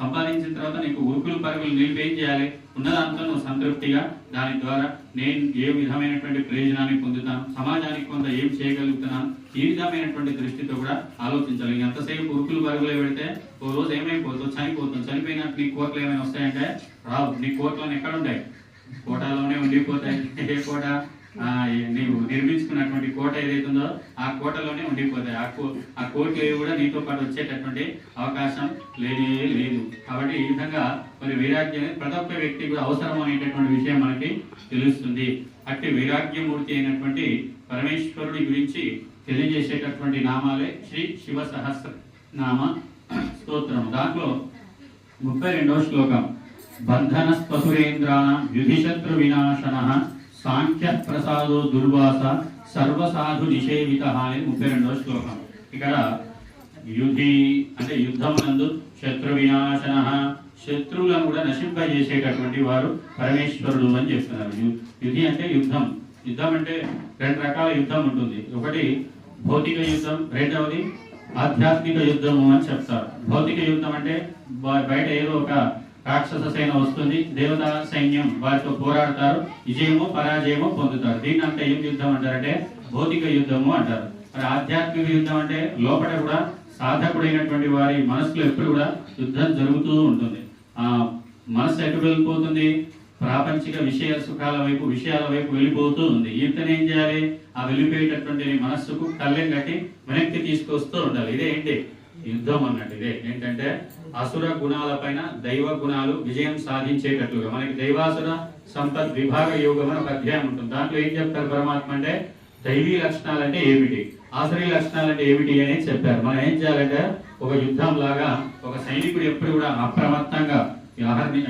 సంపాదించిన తర్వాత నీకు ఉరుకులు పరుగులు నిలిపేం ఏం చేయాలి? ఉన్న నువ్వు సంతృప్తిగా దాని ద్వారా నేను ఏ విధమైనటువంటి ప్రయోజనాన్ని పొందుతాను? సమాజానికి కొంత ఏం చేయగలుగుతున్నాను? ఈ విధమైనటువంటి దృష్టితో కూడా ఆలోచించాలి. ఎంతసేపు ఉరుకులు పరుగులు పెడితే ఓ రోజు ఏమైపోతుందో చనిపోతుంది చనిపోయినట్టు నీ కోట్లు ఏమైనా వస్తాయంటే రావు. నీ కోట్లను ఎక్కడ ఉంటాయి? కోటలోనే ఉండిపోతాయి. ఏ కోట? నీవు నిర్మించుకున్నటువంటి కోట ఏదైతుందో ఆ కోటలోనే ఉండిపోతాయి. ఆ కో ఆ కోట్లు కూడా నీతో పాటు వచ్చేటటువంటి అవకాశం లేనే లేదు. కాబట్టి ఈ విధంగా మరి వైరాగ్యం ప్రతి ఒక్క వ్యక్తి కూడా అవసరం అనేటటువంటి విషయం మనకి తెలుస్తుంది. అట్టి వైరాగ్యమూర్తి అయినటువంటి పరమేశ్వరుడి గురించి తెలియజేసేటటువంటి నామాలే శ్రీ శివ సహస్ర నామ స్తోత్రం దాంట్లో ముప్పై రెండవ శ్లోకం. బంధన స్పసురేంద్రాణ యుధిశత్రు వినాశన సాంఖ్య ప్రసాదో దుర్వాస సర్వసాధు నిషేవిత అని ముప్పై రెండవ శ్లోకం. ఇక్కడ యుధి అంటే యుద్ధమునందు శత్రు వినాశన శత్రువులను కూడా నశింపజేసేటటువంటి వారు పరమేశ్వరుడు అని చెప్తున్నారు. యుధి అంటే యుద్ధం. యుద్ధం అంటే రెండు రకాల యుద్ధం ఉంటుంది. ఒకటి భౌతిక యుద్ధం రెండవది ఆధ్యాత్మిక యుద్ధము అని చెప్తారు. భౌతిక యుద్ధం అంటే బయట ఏదో ఒక రాక్షస సేన వస్తుంది దేవతా సైన్యం వారితో పోరాడతారు విజయము పరాజయము పొందుతారు. దీన్ని అంటే ఏం యుద్ధం అంటారంటే భౌతిక యుద్ధము అంటారు. మరి ఆధ్యాత్మిక యుద్ధం అంటే లోపల కూడా సాధకుడైనటువంటి వారి మనసులో ఎప్పుడు కూడా యుద్ధం జరుగుతూ ఉంటుంది. ఆ మనసు ఎటు వెళ్ళిపోతుంది? ప్రాపంచిక విషయ సుఖాల వైపు విషయాల వైపు వెళ్ళిపోతూ ఉంది. ఈతను ఏం చేయాలి? ఆ వెళ్ళిపోయేటటువంటి మనస్సుకు కళ్ళెం కట్టి వెనక్కి తీసుకొస్తూ ఉండాలి. ఇదే ఏంటి యుద్ధం అన్నట్టు ఇదే. ఏంటంటే అసుర గుణాలపైన దైవ గుణాలు విజయం సాధించేటట్లుగా మనకి దైవాసుర సంపద్ విభాగ యోగం అని ఒక అధ్యాయం ఉంటుంది. దాంట్లో ఏం చెప్తారు పరమాత్మ అంటే దైవీ లక్షణాలు అంటే ఏమిటి? ఆశ్రయ లక్షణాలు అంటే ఏమిటి అని చెప్పారు. మనం ఏం చేయాలంటే ఒక యుద్ధం లాగా ఒక సైనికుడు ఎప్పుడు కూడా అప్రమత్తంగా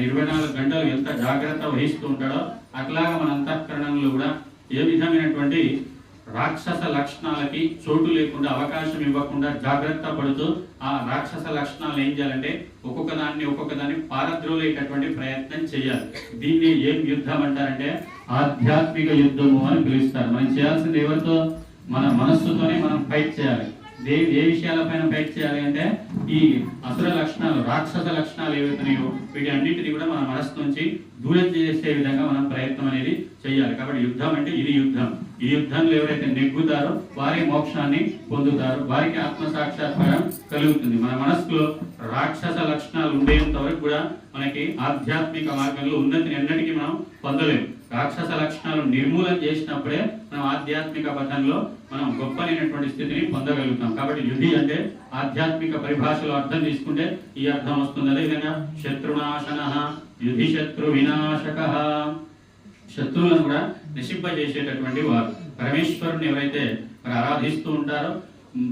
ఇరవై నాలుగు గంటలు ఎంత జాగ్రత్త వహిస్తూ ఉంటాడో అట్లాగా మన అంతఃకరణంలో కూడా ఏ విధమైనటువంటి రాక్షస లక్షణాలకి చోటు లేకుండా అవకాశం ఇవ్వకుండా జాగ్రత్త పడుతూ ఆ రాక్షస లక్షణాలు ఏం చేయాలంటే ఒక్కొక్క దాన్ని ఒక్కొక్క దాన్ని పారద్రోలేటటువంటి ప్రయత్నం చేయాలి. దీన్ని ఏం యుద్ధం అంటారంటే ఆధ్యాత్మిక యుద్ధము అని పిలుస్తారు. మనం చేయాల్సింది ఎవరితో? మన మనస్సుతోనే మనం ఫైట్ చేయాలి. దే ఏ విషయాలపైన ఫైట్ చేయాలి అంటే ఈ అసుర లక్షణాలు రాక్షస లక్షణాలు ఏవైతున్నాయో వీటి అన్నింటినీ కూడా మన మనస్సు నుంచి దూరం చేసే విధంగా మనం ప్రయత్నం అనేది చేయాలి కాబట్టి యుద్ధం అంటే ఇది యుద్ధం. ఈ యుద్ధంలో ఎవరైతే నెగ్గుతారో వారి మోక్షాన్ని పొందుతారు. వారికి ఆత్మ సాక్షాత్కారం కలుగుతుంది. మన మనస్సులో రాక్షస లక్షణాలు ఉండేంత వరకు కూడా మనకి ఆధ్యాత్మిక మార్గంలో ఉన్నతిని ఎన్నటికీ మనం పొందలేము. రాక్షస లక్షణాలు నిర్మూలన చేసినప్పుడే మనం ఆధ్యాత్మిక పథంలో మనం గొప్పనైనటువంటి స్థితిని పొందగలుగుతాం. కాబట్టి యుధి అంటే ఆధ్యాత్మిక పరిభాషలో అర్థం తీసుకుంటే ఈ అర్థం వస్తుంది. అదేవిధంగా శత్రునాశన యుధి శత్రు వినాశక. శత్రువులను కూడా నశింపజేసేటటువంటి వారు. పరమేశ్వరుని ఎవరైతే మరి ఆరాధిస్తూ ఉంటారో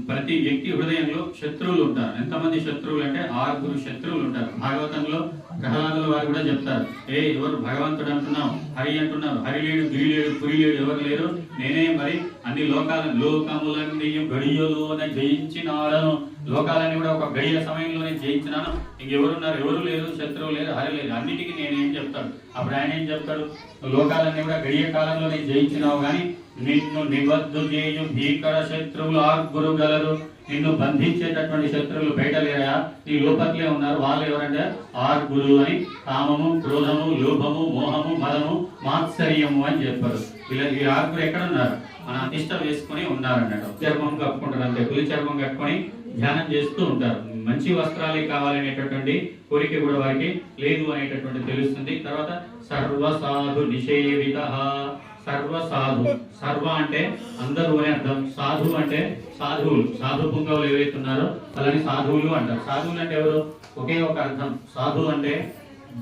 ప్రతి వ్యక్తి హృదయంలో శత్రువులు ఉంటారు. ఎంతమంది శత్రువులు అంటే ఆరుగురు శత్రువులు ఉంటారు. భాగవతంలో ప్రహ్లాదుల వారు కూడా చెప్తారు. ఏ ఎవరు భగవంతుడు అంటున్నావు? హరి అంటున్నారు హరి లేడు గిరి లేడు పురి లేడు ఎవరు లేరు? నేనే మరి అన్ని లోకాల లోకములన్నీ గడియలోనే జయించినాడను లోకాలన్నీ కూడా ఒక గడియ సమయంలోనే జయించినాను. ఇంకెవరున్నారు? ఎవరు లేరు? శత్రువు లేరు హరి లేదు అన్నిటికీ నేనేం చెప్తాడు అప్పుడు ఆయన ఏం చెప్తాడు? లోకాలన్నీ కూడా గడియ కాలంలోనే జయించినావు కానీ నిన్ను నిబద్ధు చేయు భీకర శత్రువులు ఆర్గురు గలరు. నిన్ను బంధించేటటువంటి శత్రువులు బయట లేరు? ఈ లోపట్లే ఉన్నారు. వాళ్ళు ఎవరంటే ఆర్గురు అని కామము క్రోధము లోభము మోహము మదము మాత్సర్యము అని చెప్పారు. ఇలా ఈ ఆరుగురు ఎక్కడ ఉన్నారు మన అధిష్టం వేసుకొని ఉన్నారన్నట్టు. చర్మం కప్పుకుంటారు అంతే. పులి చర్మం కట్టుకొని ధ్యానం చేస్తూ ఉంటారు. మంచి వస్త్రాలే కావాలనేటటువంటి కోరిక కూడా వారికి లేదు అనేటటువంటి తెలుస్తుంది. తర్వాత సర్వసాధు నిషేవిత. సర్వ సాధు. సర్వ అంటే అందరూ అని అర్థం. సాధు అంటే సాధువులు. సాధు పుంగవులు ఏవైతే ఉన్నారో అలాని సాధువులు అంటారు. సాధువులు అంటే ఎవరు? ఒకే ఒక అర్థం. సాధు అంటే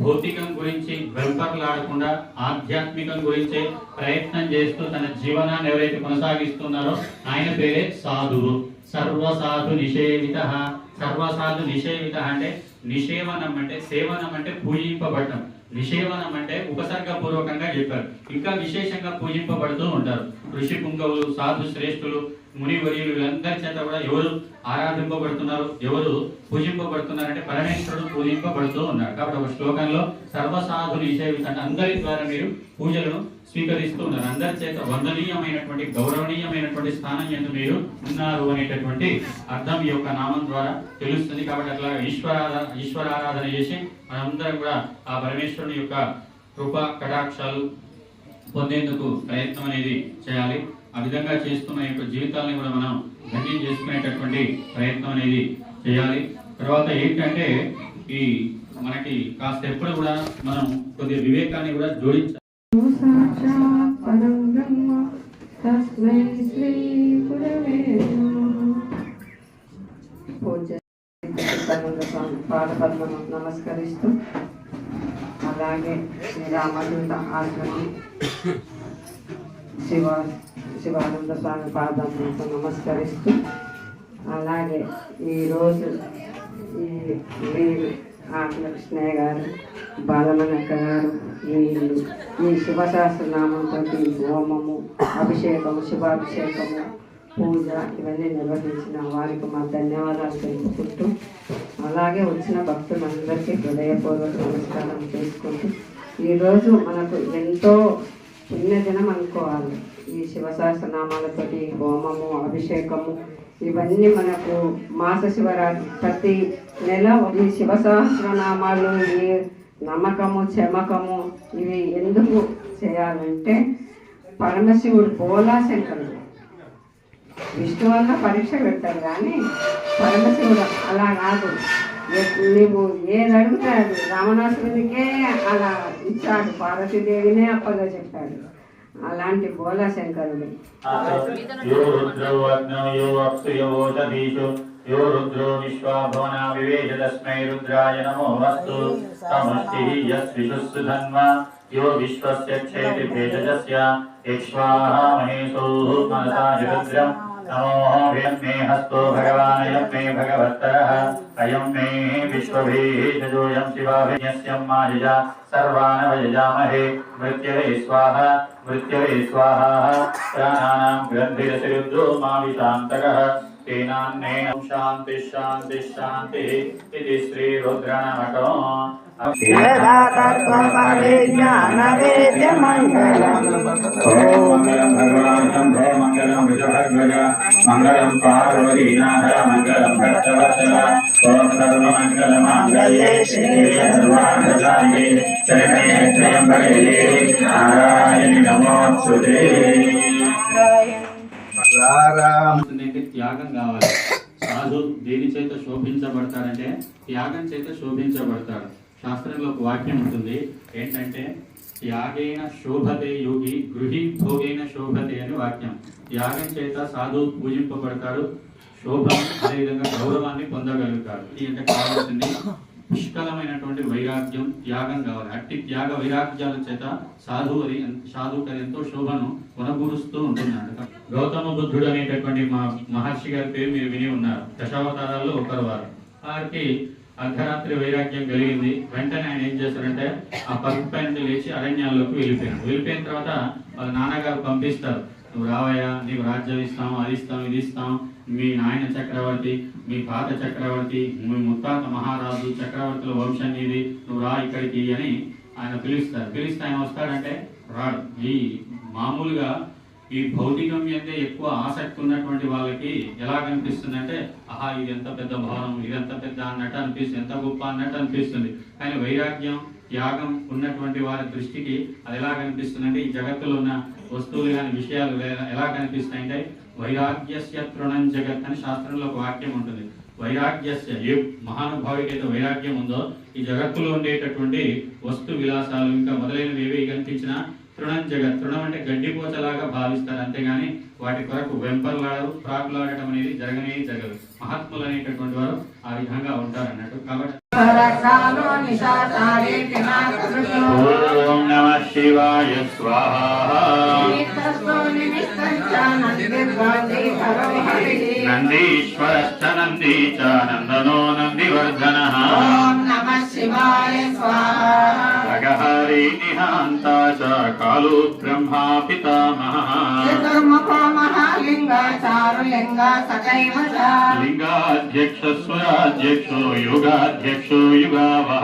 భౌతికం గురించి వెంపర్లాడకుండా ఆధ్యాత్మికం గురించి ప్రయత్నం చేస్తూ తన జీవనాన్ని ఎవరైతే కొనసాగిస్తున్నారో ఆయన పేరే సాధువు. సర్వసాధు నిషేవిత. సర్వసార్లు నిషేవిత అంటే నిషేవనం అంటే సేవనం అంటే పూజింపబడటం. నిషేవనం అంటే ఉపసర్గపూర్వకంగా చెప్పారు. ఇంకా విశేషంగా పూజింపబడుతూ ఉంటారు. ఋషి పుంగవులు సాధు శ్రేష్ఠులు ముని వర్యులు వీళ్ళందరి చేత కూడా ఎవరు ఆరాధింపబడుతున్నారు ఎవరు పూజింపబడుతున్నారంటే పరమేశ్వరుడు పూజింపబడుతూ ఉన్నారు కాబట్టి ఒక శ్లోకంలో సర్వసాధులు ఇసేవి అంటే అందరి ద్వారా మీరు పూజలను స్వీకరిస్తూ ఉన్నారు. అందరి చేత వందనీయమైనటువంటి గౌరవనీయమైనటువంటి స్థానం ఎందు మీరు ఉన్నారు అనేటటువంటి అర్థం ఈ యొక్క నామం ద్వారా తెలుస్తుంది. కాబట్టి అట్లా ఈశ్వరాధ ఈశ్వరారాధన చేసి మనందరం కూడా ఆ పరమేశ్వరుని యొక్క కృప కటాక్షాలు పొందేందుకు ప్రయత్నం అనేది చేయాలి. ఆ విధంగా చేస్తూ మన యొక్క జీవితాలను కూడా మనం ధన్యం చేసుకునేటటువంటి ప్రయత్నం అనేది చేయాలి. తర్వాత ఏంటంటే ఈ మనకి కాస్త ఎప్పుడు కూడా మనం కొద్దిగా వివేకాన్ని కూడా జోడించాలి పాదపద్మను నమస్కరిస్తూ అలాగే శ్రీ రామదూత ఆశ్రమం శివ శివానంద స్వామి పాదములకు నమస్కరిస్తూ అలాగే ఈరోజు ఈ వీరు ఆకుల కృష్ణయ్య గారు బాలమనక్క గారు వీళ్ళు ఈ శివశాస్త్రనామంతో హోమము అభిషేకము శివాభిషేకము పూజ ఇవన్నీ నిర్వహించిన వారికి మా ధన్యవాదాలు తెలుపుకుంటూ అలాగే వచ్చిన భక్తులందరికీ హృదయపూర్వక నమస్కారం చేసుకుంటూ ఈరోజు మనకు ఎంతో పుణ్యదినం అనుకోవాలి. ఈ శివసహస్రనామాలతోటి హోమము అభిషేకము ఇవన్నీ మనకు మాస శివరాత్రి ప్రతి నెల ఈ శివ సహస్రనామాలు ఈ నమ్మకము చెమకము ఇవి ఎందుకు చేయాలంటే పరమశివుడు పోలాశంకరుడు విష్ణు వల్ల పరీక్ష పెట్టారు కానీ పరమశివుడు అలా కాదు. నువ్వు ఏది అడుగుతాడు అది అలా ఇచ్చాడు పార్వతీదేవినే అప్పగా చెప్పాడు. అలాంటి బోలా శంకరుడు यो रुद्रो अग्नौ यो अप्सु यो ओषधीषु यो रुद्रो विश्वाभुवना विवेश तस्मै रुद्राय नमो अस्तु तमस्तिः यस्विषुस्सु धन्वा यो विश्वस्य क्षेति भेषजस्य यक्ष्वाहा महेशोः मनसा रुद्रम् नमो मे हस्तो भगवान् अयं मे भगवत्तरः। अयं मे विश्वभीषजोऽयं शिवाभिन्यस्यं मायया सर्वान् भजामहे मृत्यवे स्वाहा मृत्यवे स्वाहा। प्राणानां ग्रन्थिरसिरुद्रो मा దీనాన్నేన శాంతి శాంతి శాంతి ఇది శ్రీ రుద్రనమకం మంగళం పార్వీనాథ మంగళం భక్తవత్సల ఓం సర్వమంగళ మాంగళ్యే సర్వాంగే శరణే త్రయంబకే త్యాగం కావాలి. సాధు దేని చేత శోభించబడతారంటే త్యాగం చేత శోభించబడతాడు. శాస్త్రంలో ఒక వాక్యం ఉంటుంది. ఏంటంటే త్యాగేన శోభతే యోగి గృహి భోగేన శోభతే అని వాక్యం. త్యాగం చేత సాధు పూజింపబడతాడు. శోభ అదేవిధంగా గౌరవాన్ని పొందగలుగుతాడు. ఇది అంటే కావాల్సింది. పుష్కలమైనటువంటి వైరాగ్యం త్యాగం కావాలి. అట్టి త్యాగ వైరాగ్యాల చేత సాధువు అని సాధువుకి ఎంతో శోభను కొనగూరుస్తూ ఉంటున్నాడు. గౌతమ బుద్ధుడు అనేటటువంటి మా మహర్షి గారి పేరు మీరు విని ఉన్నారు. దశావతారాల్లో ఒకరు వారు. వారికి అర్ధరాత్రి వైరాగ్యం కలిగింది. వెంటనే ఆయన ఏం చేస్తారంటే ఆ పరుపు పైన లేచి అరణ్యాల్లోకి వెళ్ళిపోయాడు వెళ్ళిపోయిన తర్వాత వాళ్ళ నాన్నగారు పంపిస్తారు. నువ్వు రావయ్యా నీకు రాజ్యం ఇస్తాం అది ఇస్తాం ఇది ఇస్తాం మీ నాయన చక్రవర్తి మీ పాత చక్రవర్తి మీ ముత్తాత మహారాజు చక్రవర్తుల వంశం ఇది నువ్వు రా ఇక్కడికి అని ఆయన పిలుస్తారు. పిలిస్తే ఆయన వస్తాడంటే రాడు. ఈ మామూలుగా ఈ భౌతికం మీదే ఎక్కువ ఆసక్తి ఉన్నటువంటి వాళ్ళకి ఎలా కనిపిస్తుందంటే ఆహా ఇది ఎంత పెద్ద భవనం ఇది ఎంత పెద్ద అన్నట్టు అనిపిస్తుంది. ఎంత గొప్ప అన్నట్టు అనిపిస్తుంది. కానీ వైరాగ్యం త్యాగం ఉన్నటువంటి వారి దృష్టికి అది ఎలా కనిపిస్తుందంటే ఈ జగత్తులో ఉన్న వస్తువులు కానీ విషయాలు ఎలా- ఎలా కనిపిస్తాయి అంటే వైరాగ్యస్య తృణం జగత్ అని శాస్త్రంలో ఒక వాక్యం ఉంటుంది. వైరాగ్యస్య ఏ మహానుభావికి అయితే వైరాగ్యం ఉందో ఈ జగత్తులో ఉండేటటువంటి వస్తు విలాసాలు ఇంకా మొదలైనవి ఏవి కనిపించినా తృణం జగత్ తృణం అంటే గడ్డిపోచలాగా భావిస్తారు. అంతేగాని వాటి కొరకు వెంపర్లాడరు ప్రాకులాడటం అనేది జరగనే జరగదు. మహాత్ములు అనేటటువంటి వారు ఆ విధంగా ఉంటారు అన్నట్టు కాబట్టి ఓం నమ శివాయ స్వాహ. నిమిత్తస్తో నందీశ్వరశ్చ నందీ చ నందనో నందివర్ధన. ఓం నమ శివాయ స్వాహ. అగహారి నిహ సేనాంతా చ. కాలు బ్రహ్మా పితామహ చతుర్ముఖో మహాలింగాచారు లింగ సకైవ చ. లింగాధ్యక్ష స్వరాధ్యక్షో యుగాధ్యక్షో యుగావహ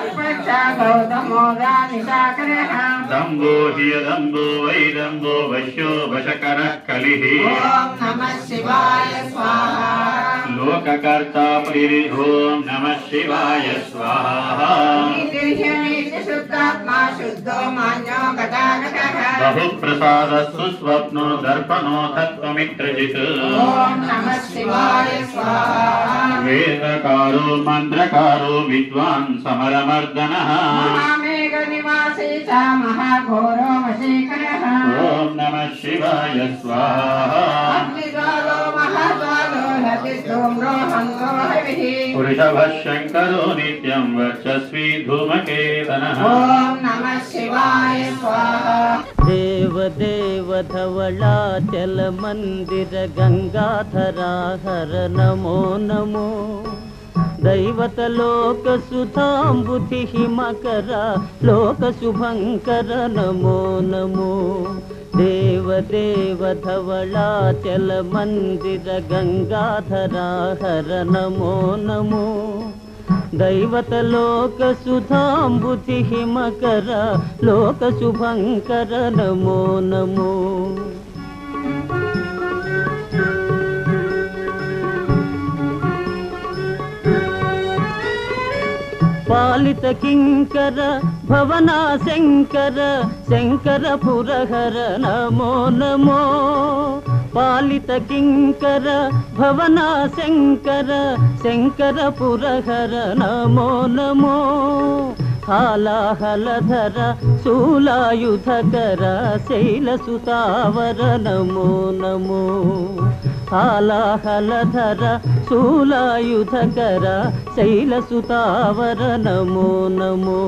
గౌతమో వ్యాధిశాకరః. దంభో హియదంభో వైదంభో వశ్యో వశకర కలిః ఓం నమః శివాయ లోకకర్తా పరిరి ఓం నమ శివాయ స్వాహ. బహు ప్రసాద సుస్వప్నో దర్పణో తత్వమిత్రజిత్ వేదకారో మంత్రకారో విద్వాన్ సమరమర్దన ఓం నమ శివాయ స్వాహ వృషభ శంకరో నిత్యం వర్చస్వి ధూమకేతన ఓం నమః శివాయ స్వాహ దేవదేవ ధవళాచల మందిర గంగాధరా హర నమో నమో దైవత లోక సుధాంబుధి హిమకర లోక శుభంకర నమో నమో. దేవదేవ ధవళాచల మందిర గంగాధరా హర పాలిత కింకర భవనా శంకర శంకర పురహర నమో నమో. పాలిత కింకర భవనా శంకర శంకర పురహర నమో నమో. హాలాహలధర శూలాయుధకర శైలసుతావర నమో నమో. హాలాహలధర శూలాయుధకర శైలసుతావర నమో నమో.